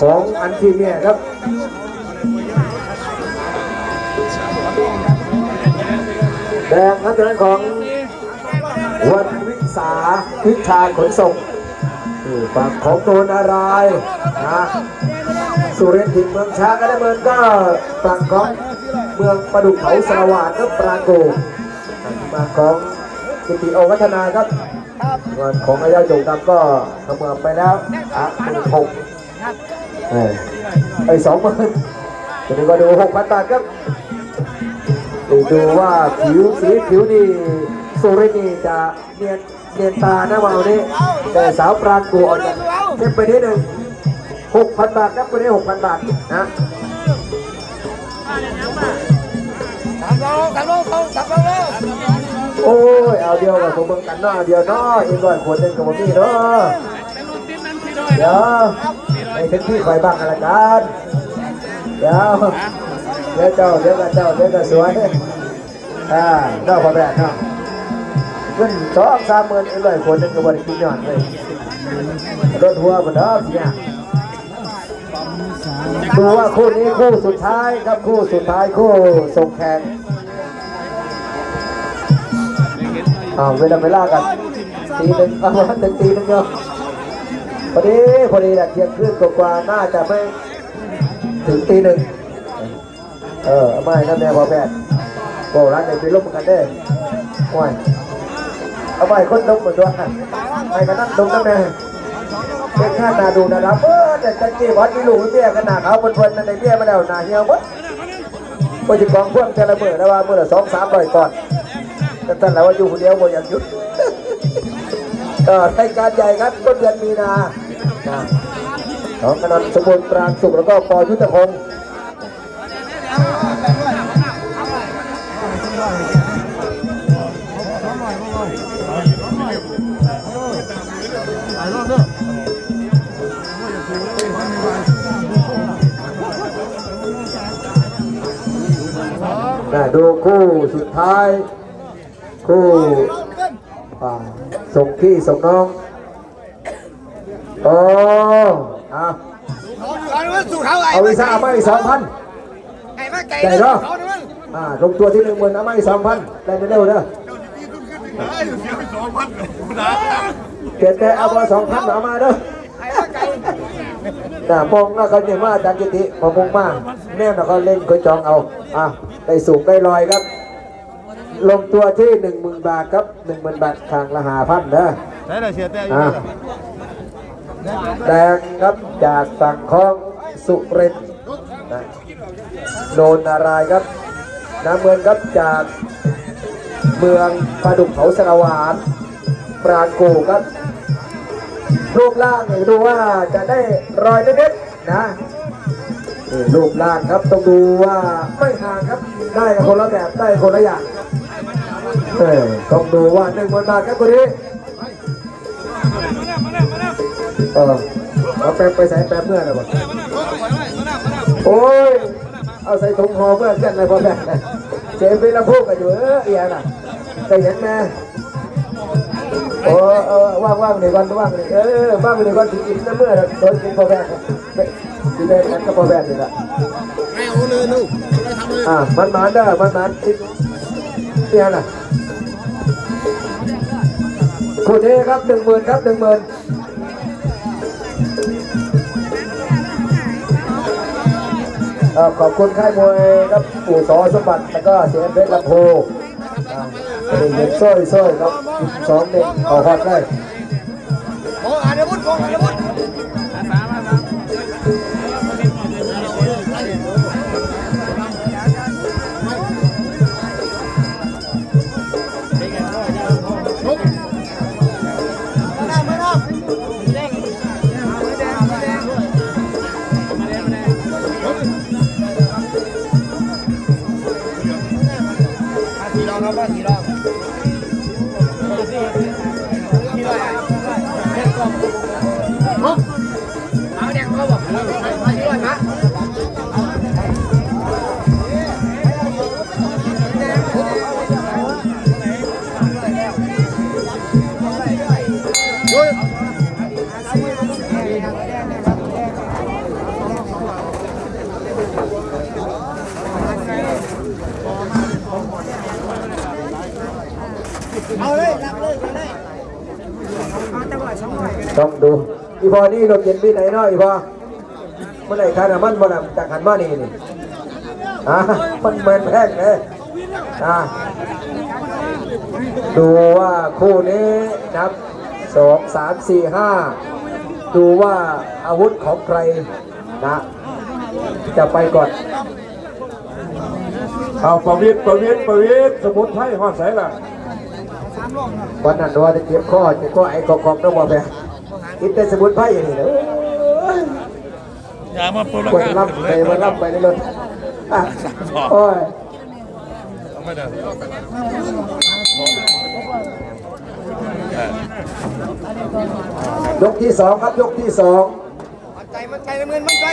ของอันทีเนี่ยครับแดงครับทางด้านของวันวิสาวิชาขนส่งฝั่งของโดนอะไรนะสุรินทร์ถิ่นเมืองช้างก็ได้เมินก็ฝั่งของเมืองประดุกเขาสระวาดครับปราโกฝั่งของกิติโอวัฒนาครับส่วนของอายาโยงดำก็เสมอไปแล้วอะหนึ่งหก ไอ้สองหมื่นทีนี้ก็ดูหกพันบาทครับดูดูว่าผิวสีผิวนี่สุรินทร์นี่จะเนียนเนียนตานะวันนี้แต่สาวปรางกูอ่อนจะเช็คไปนิดหนึ่งหกพันบาทครับวันนี้หกพันบาทนะสามโลสามโลสองสามโลโอ้ยเอาเดียวกับผมเบิ่งกันเนาะเอาเดียวเนาะอีกหน่อยขวดหนึ่งกับผมนี่เนาะเดี๋ยว ให้ถึงที่คอยบ้างกันละกันเดี๋ยวเดี๋ยวเจ้าเดี๋ยวกันเจ้าเดี๋ยวกันสวยอ่าเนาพอแม่เนาะเงินสองสามหมื่นอีกหน่อยขวดหนึ่งกับบริกินยอนเลยรถหัวบนดอกเนี่ยดูว่าคู่นี้คู่สุดท้ายครับคู่สุดท้ายคู่ส่งแข่งอ้าวเวลาเวลากันตีหนึ่งประมาณหนึ่งตีหนึ่งเดียว พอดีพอดีแหละเที่ยงคืนกว่าๆน่าจะไม่ถึงตีหนึ่งเออเอาไม่นั่นแน่พอแพทย์โบร้านไหนไปลบกันได้ห่วยเอาไม่คนดมเหมือนด้วยไอ้กันนั่นดมนั่นแน่เป็นข้าตาดูนะครับเออแต่จะกี่วัดมีลูกเบี้ยกันหนาเขาเพิ่นๆนั่นในเบี้ยมาแล้วหนาเหี่ยวหมดก็จะกองพ่วงแต่ละมือนะว่ามือละสองสามร้อยก่อนแต่ท่านแล้วว่าอยู่คนเดียวบ่อยากหยุด ก็รายการใหญ่ครับต้นเดือนมีนานะของกนันสมบูรณ์ปรางสุขแล้วก็ปอยุทธพงศ์นะดูคู่สุดท้าย คู่อ่า ส่งพี่ส่งน้องโอ้อะเอาเงินสู่เขาไอ้เอาวีซ่าเอามาอีกสองพันไอ้มาไก่ได้เนาะเขาเนี่ยอ่าลงตัวที่หนึ่งหมื่นเอามาอีกสองพันได้เร็วๆเด้อเกิดแต่เอามาสองพันเอามาเด้อไอ้มาไก่น่ะมองว่าเขาเนี่ยมาอาจารย์กิติพอมงมาแน่นอนเขาเล่นเขาจองเอาอะได้สูงได้ลอยครับ ลงตัวที่หนึ่งหมื่นบาทครับหนึ่งหมื่นบาททางละหาพันเด้อได้เลยเชียร์แต่อะแดงครับจากฝั่งของสุรินทร์นะโดนนารายณ์ครับน้ำเงินครับจากเมืองปลาดุกเขาสระหวานปราณกูครับรูปร่างเนี่ยดูว่าจะได้รอยเด็ดๆนะนี่รูปร่างครับต้องดูว่าไม่ห่างครับได้คนละแบบได้คนละอย่าง เออต้องดูว่าหนึ่งพันบาทครับคนนี้เออเอาแป๊บไปใส่แป๊บเมื่อไหร่บ่โอ้ย เอาใส่ถุงห่อเมื่อกันเลยพอแป๊บนะเจมไปละพูกกันอยู่เออเอียน่ะได้เห็นไหมโอ้เออว่างว่างๆหนึ่งวันว่างเลยเออว่างหนึ่งวันถึงกินน้ำเมื่อเราโดนกินพอแบกกินได้กันก็พอแบกนี่แหละไม่เอาเลยลูกไม่ทำเลยอ่ามันมาเด้อมันมาติด เนี่ยน่ะคุณเอครับหนึ่งหมื่นครับหนึ่งหมื่นขอบคุณค่ายมวยครับปู่สอสมบัติแล้วก็เสียงเพชรลำโพงอ่งเด็กๆซ้อยซ้อยครับสองเด็กออกฮอดได้ ต้องดูอีพอนี่รถเย็นพี่ไหนเนาะอีพอเมื่อไหร่คานามันบ่นจากหันมานี่นี่อะมันเหมือนแพงเลยอะดูว่าคู่นี้นับสองสามสี่ห้าดูว่าอาวุธของใครนะ จะไปก่อนเอาประวิตรประวิตรประวิตรสมุนไพรหอดใส่ละวันนั้นว่าจะเจ็บข้อเจ็บข้อไอ้กอกๆต้องบอกไป กินแต่สมุนไพรอย่างนี้นะโอ้ยอย่ามาปลุกกดรับไปมารับไปในรถอะโอ้ยไม่ได้ยกที่สองครับยกที่สองมันใจมันใจน้ำเงินมันใจ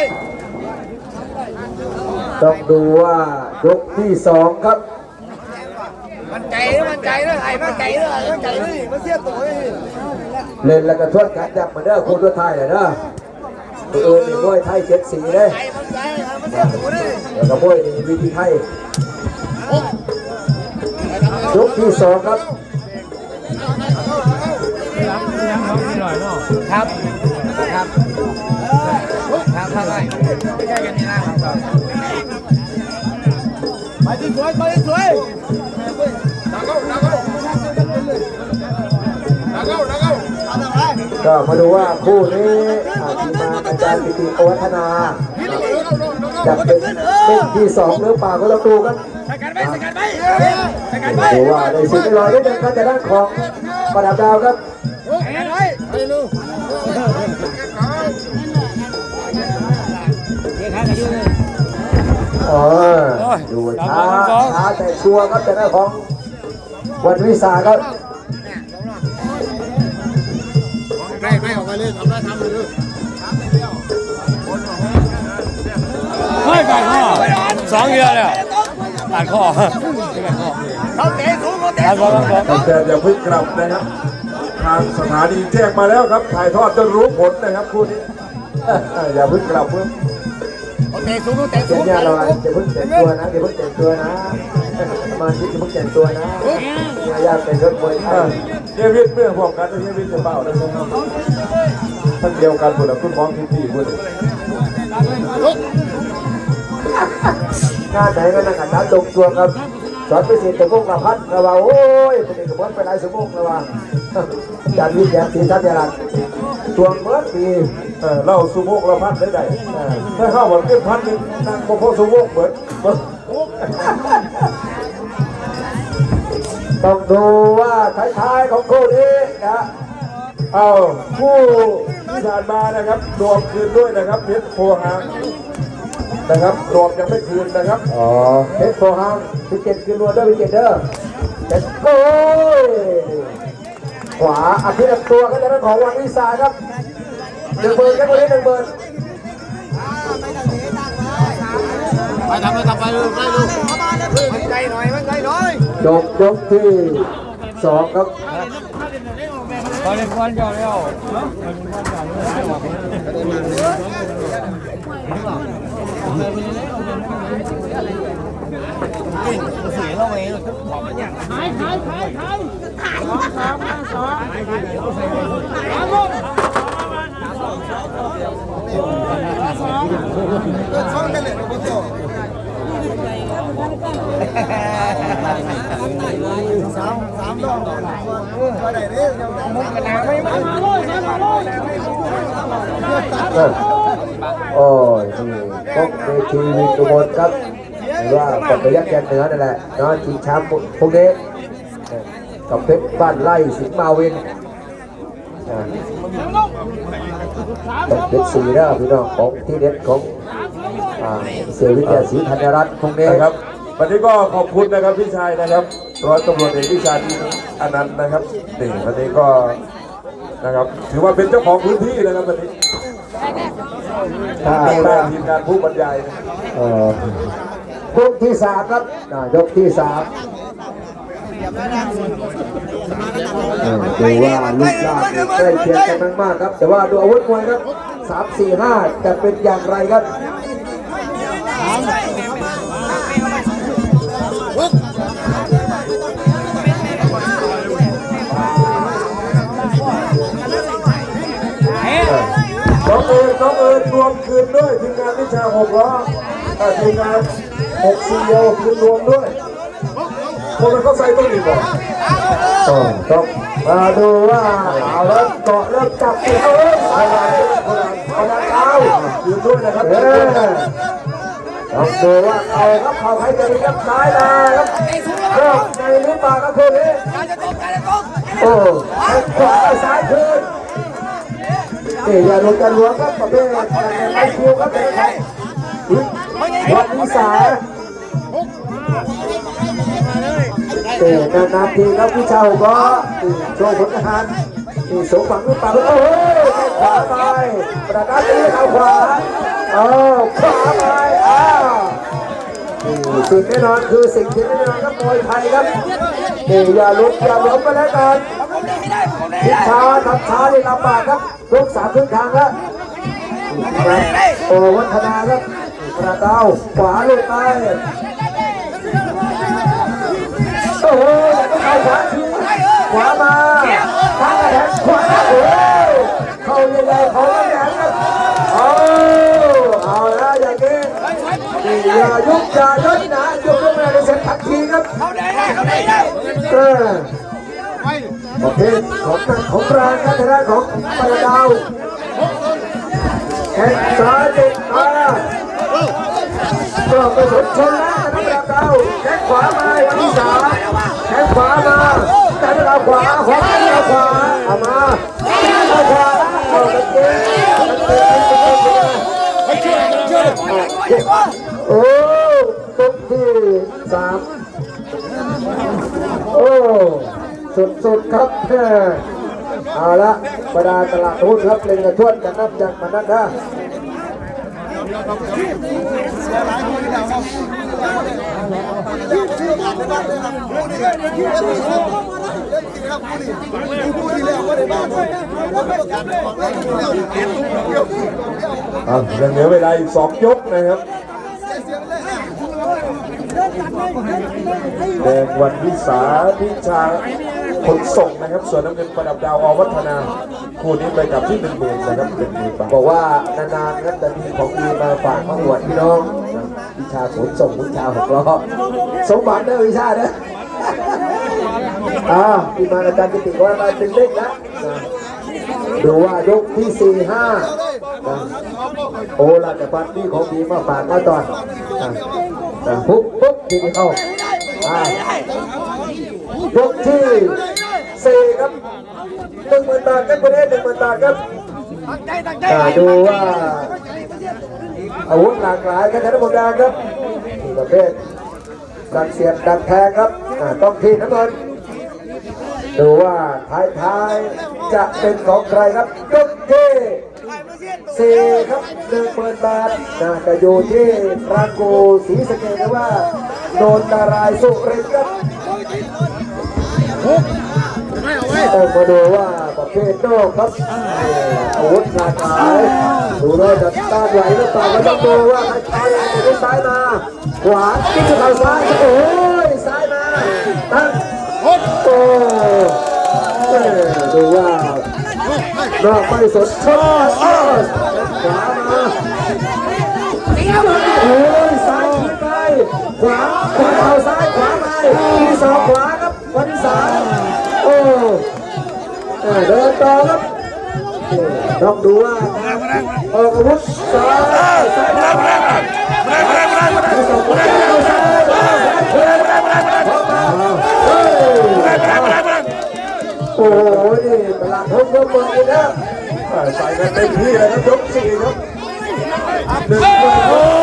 ต้องดูว่ายกที่สองครับ มันใจมันใจนะไอ้มันใจนะไอ้มันใจเลยมันเสียตัวเลยเล่นแล้วก็ทวดกันจับเหมือนเดิมคุณตัวไทยเลยนะตัวเออนี่มวยไทยเจ็ดสีเลยใจมันใจมันเสียตัวเลยแล้วก็มวยนี่วิธีไทยยกที่สองครับครับครับครับครับไปที่สวยไปที่สวยดังเอาดังเอา ก็มาดูว่าคู่นี้อาทีมานอาจารย์ปิติโอวัฒนาจะเป็นเล่นที่สองหรือเปล่าก็ต้องดูกันดูว่าในสิ่งที่รอนิดนึงก็จะด้านของประดับดาวครับสกัดไปไปลูกอ๋อดูช้าช้าแต่ชัวร์ครับแต่ด้านของ วันวิสาครับไม่ไม่ออกไปเลยทำได้ทำเลยเฮ้ยกัดข้อสองเดือนแล้วกัดข้อเขาเตะสูงเขาเตะกัดสูข้องกัดข้อแต่อย่าเพิ่งกลับนะครับ ทางสถานีแจ้งมาแล้วครับ ถ่ายทอดจนรู้ผลนะครับคู่นี้อย่าเพิ่งกลับเพิ่มเขาเตะสูงเขาเตะเดี๋สูยวงเนี่ยเราจะเพิ่งแต่งตัวนะอย่าเพิ่งแต่งตัวนะส มาชิกอย่าเพิ่งแต่งตัวนะเนี่ยญาติเป็นรถมวยไทอ่ายเฮียวิทย์เมื่อพวกกันเฮียวิทย์จะเปล่าเลยนะครับท่านเดียวกันหมดแล้วคุณมองที่พี่คุณงานไหนก็นั่งกันน้ำตกตัวครับสอนไปเสียตะพงกับพัดระว่าโอ้ยเป็นเอกบัตไปหลายสมงระว่าจานวิทย์แย้มศรีทัพยาลันตัวเมื่อปีเออเล่าสุโมกละพันได้ใดเออถ้าเข้าหมดเก็บพันหนึ่งนั่งพอสุโมกเหมือนเหมือน ต้องดูว่าท้ายๆของคู่นี้นะเอาผู้ที่ผ่านมานะครับรวมคืนด้วยนะครับเพชรโพหางนะครับรวมยังไม่คืนนะครับอ๋อเพชรโฟฮังพิเกตคือรวนด้วยพิเกตเดอร์เจ็ดโอ้ยขวาอาทิตย์ตัวก็จะได้ของวันวิสาครับหนึ่งเบิร์นครับวันนี้หนึ่งเบิร์นไปทำไปทำไปลูกไปลูกมันใจหน่อยมันใจหน่อย จบยกที่สองครับตอนนี้ควันจอดแล้วซ้อมกันเลยนะพี่โจสามสามดอกมาไหนเนี่ยมุกกระนาไม่มาเออโอ้ยนี่พวกเวทีวินอุบลครับหรือว่ากับพยักแกนเหนือนั่นแหละนาะชิงแชมป์พวกนี้กับเพชรบ้านไร่สิงมาวินอ่าต้องเป็นสีนะพี่น้องของที่เด็ดของเสียวิทยาศรีธัญรัตน์พวกนี้ครับ วันนี้ก็ขอบคุณนะครับพี่ชายนะครับร้อยตำรวจเอกวิชาดีอนันต์นะครับนี่วันนี้ก็นะครับถือว่าเป็นเจ้าของพื้นที่นะครับวันนี้ถ้าดูแลทีมงานผู้บรรยายนะครับเอ่อยกที่สามครับอ่ายกที่สามเออดูว่าลูกยากใกล้เคียงกันมากๆครับ แต่ว่าดูอาวุธมวยครับสามสี่ห้าจะเป็นอย่างไรครับ น้องเอิญรวมคืนด้วยทีมงานวิชาหกล้อทีมงานหกซีเอคืนรวมด้วยคนมันเข้าใส่ต้องดีกว่าต้องต้องมาดูว่าเอาแล้วเกาะเริ่มจับเอ้ยสายลายคนละคนละเท้าคืนด้วยนะครับเออต้องดูว่าเอาครับเขาใครจะมีครับซ้ายมาครับเริ่มในหรือเปล่าครับคู่นี้โอ้ขวาซ้ายคืน นี่อย่าลงกันหลวงครับประเภทไอคิวครับเป็นใครวันวิสาเตะนานๆทีครับพี่เจ้าก็โชว์ผลงานนี่สมหวังหรือเปล่าโอ้โหขวาไปประดับตีเอาขวาเออขวาไปอ้าวนี่สิ่งแน่นอนคือสิ่งที่แน่นอนครับมวยไทยครับนี่อย่าลุกอย่าหลงไปแล้วกันผมเล่นไม่ได้ผมเล่นทิไม่ศได้ช้าทำช้าได้ลำบากครับ ยกสามครึ่งทางแล้วโอ้วัฒนาครับกระเดาขวาลุยไปโอ้โหเข้าขวาขวามาทางกระแทกขวาโอ้เข้าใหญ่ๆเขาแหลมครับเอาเอาละอย่างนี้อย่ายุบอย่าย่นะยกยกแม่ในเซ็ตทักทีครับเขาได้ได้เขาได้ได้เออ ประเภทของนักของแรงนะทางด้านของปรดาวแข่งซ้ายติดมาก็ไปสนชนแล้วนะปรดาวแข้งขวามาวันที่สามแข้งขวามาแต่ปราวขวาขวาปราขวาเอามา เอาละบรรดาตลาดหุ้นครับเล่นกระชวนกันนับจากมันนั้นนะอะยังเหลือเวลาอีกสองยกนะครับแดงวันวิสาพิชา ขนส่งนะครับ ส่วนน้ำเงินประดับดาวอวัฒนา คู่นี้ไปกับที่หนึ่งหมื่นนะครับหนึ่งหมื่นบาทบอกว่านานๆครับแต่มีของดีมาฝากมาอวดพี่น้องวิชาขนส่งวิชาหกล้อสมบัติเด้อวิชาเด้ออ่าที่มาอาจารย์กิติว่ามาเป็นเล็กนะดูว่ายกที่สี่ห้าโอ้ลาจะพัดนี่ของดีมาฝากมาตอนปุ๊บปุ๊บทีนี้เข้าอ่า ยกที่สี่ครับหนึ่งหมื่นบาทครับประเทศหนึ่งหมื่นบาทครับตาดูว่าอาวุธหลากหลายครับท่านผู้ชมครับประเภทดักเสียบดักแทงครับต้องทีน้ำเงินดูว่าท้ายท้ายๆจะเป็นของใครครับยกที่สี่ครับหนึ่งหมื่นบาทนะจะอยู่ที่ปรากูศรีสเกดหรือว่าโนนตารายสุรินทร์ ครับต้องมาดูว่าประเภทโนกครับอาวุธหลากหลายดูว่าจะต้านไหวหรือเปล่าก็ต้องดูว่าใครใช้ซ้ายมา ขวาจิ้มเข้าซ้ายโอ้ยซ้ายมาตั้งโอ้เอ้ยดูว่านอกไม่สนชอบอ้าวขวามาโอ้ยซ้ายขึ้นไปขวาขวาเอาซ้ายขวาไปทีสองขวา ครับวันที่สามโอ้เอ้ยเดินต่อครับต้องดูว่าออกอาวุธซ้ายซ้ายมาทีสองขวาเอาซ้ายเฮ้ยเฮ้ยโอ้โหนี่ตลาดทุ่งก็เปิดอีกแล้วอ่าใส่กันเต็มที่เลยครับยกสี่ครับหนึ่ง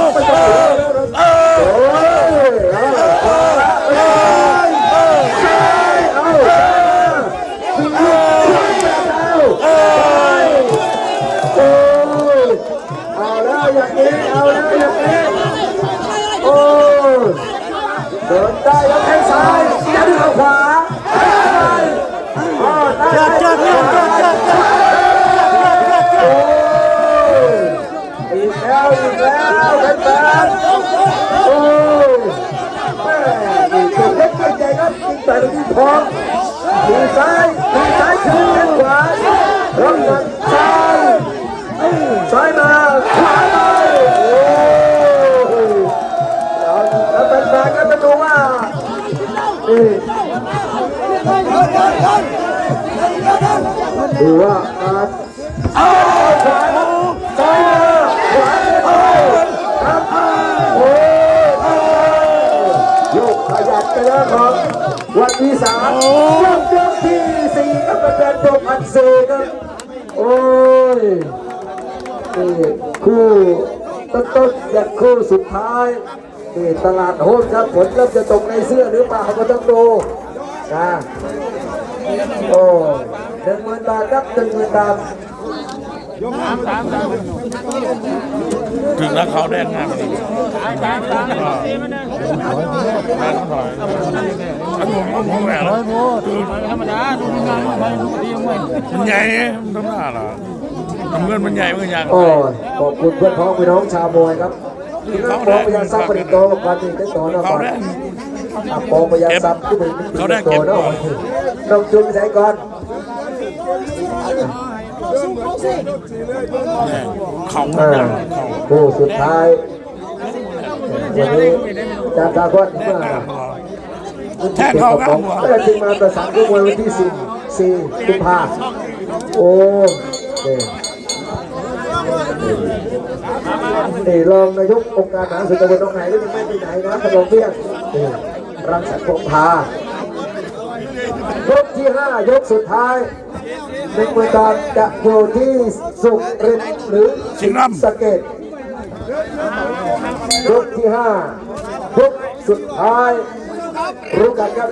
แล้วอีกแล้วเป็นแฟนโอ้แม่ถูกเล็กใหญ่ครับยิงแต่ที่ท้องถึงซ้ายถึงซ้ายถึงขวาร่องหลังซ้ายซ้ายมาขวาไปโอ้แล้วเป็นแฟนก็จะดูว่าดูว่าการ อีสามยกยกที่สี่ก็เป็นแฟนๆผมอันเซกับ โอ้ยนี่คู่ต้นๆและคู่สุดท้ายตลาดโฮมครับผลเริ่มจะตกในเสื้อหรือเปล่าก็ต้องดูนะโอ้หนึ่งหมื่นบาทครับหนึ่งหมื่นบาท ถึงแล้วเขาแดงงามเลยตามตามธรรมดาดูงานไปดูดีมั้ยมันใหญ่มันทำหน้าล่ะทำเงินมันใหญ่มันยากโอ้ยขอบคุณเพื่อนพ้องพี่น้องชาวมวยครับพี่น้ดงพ้องพยานทรัพย์ปริโตความจริงได้สอนนะครับปองพยานทรัพย์ที่เป็นเขาได้เก็บก่อนต้องจุนไปไหนก่อน ของเออคู่สุดท้ายวันนี้จากดากอนมาแทนเขาครับก็มาประสานกู้มวยวันที่สี่สี่กุมภาโอ้เนี่รองนายกองค์การมหาสุนทนตรงไหนก็ยังไม่ไปไหนนะขนมเพี้ยงรังสรรค์พงพายกที่ห้ายกสุดท้าย หนึ่งหมื่นบาทจะอยู่ที่สุรินหรือสิงห์สเกตยกที่ห้ายกสุดท้ายรู้กันครับ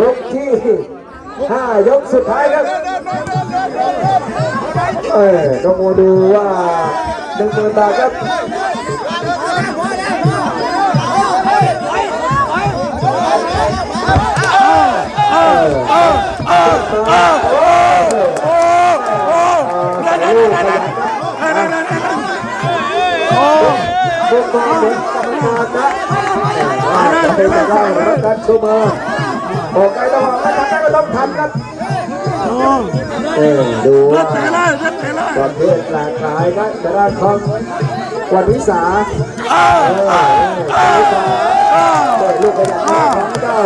ยกที่ห้ายกสุดท้ายครับเออก็มาดูว่าหนึ่งหมื่นบาทครับ เออเออเออโอ้โอ้โอ้นั่นนั่นนั่นนั่นนั่นนั่นโอ้บุกมาถึงตำนานนะจะเป็นไปได้นะท่านชูมาบอกไงต้องบอกนะท่านก็ต้องทำครับเออดูว่าประเภทหลากหลายนะจะได้คองวันวิสาเออ เปิดลูกขยับมาของเจ้า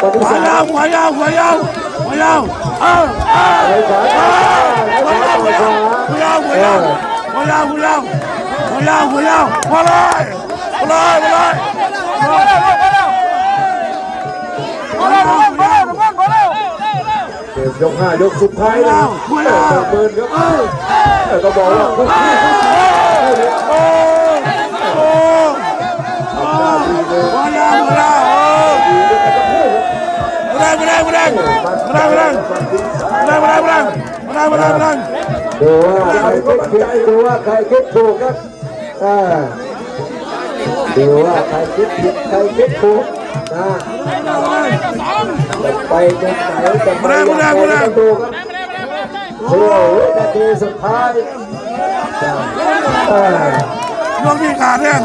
ปฏิขวาสายาวขวายาวขวายาวขวายาวเออเออไปขวาไปขวาไปขวาขวายาวขวายาวขวายาวขวายาวขวายาวขวายาวมาเลยมาเลยมาเลยเกมยกห้ายกสุดท้ายแล้วเปิดเบิร์นครับก็บอกว่า Menang, menang. Menang, menang, menang. Menang, menang. Menang, menang, menang. Menang, menang, menang. ดูว่าใครคิดผิดดูว่าใครคิดถูกครับอ่าดูว่าใครคิดผิดใครคิดถูกนะไปจนไหนจะไปยังไงกันดูครับโอ้โหนาทีสุดท้ายอ่า ช่วงที่ขาดเนี่ย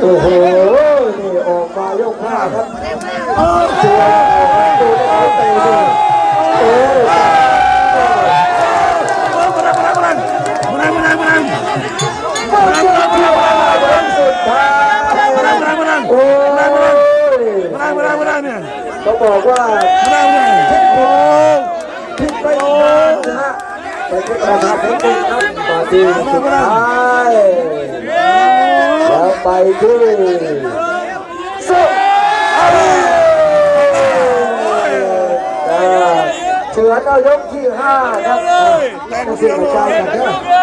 โอ้โห นี่ออกมายกหน้าครับ ปแค่ประมาณนิดนึงครับมาที่สุดท้ายแล้วไปที่สุดเฉือนเอายกที่ห้าครับแรงเสียงใจกันเนอะ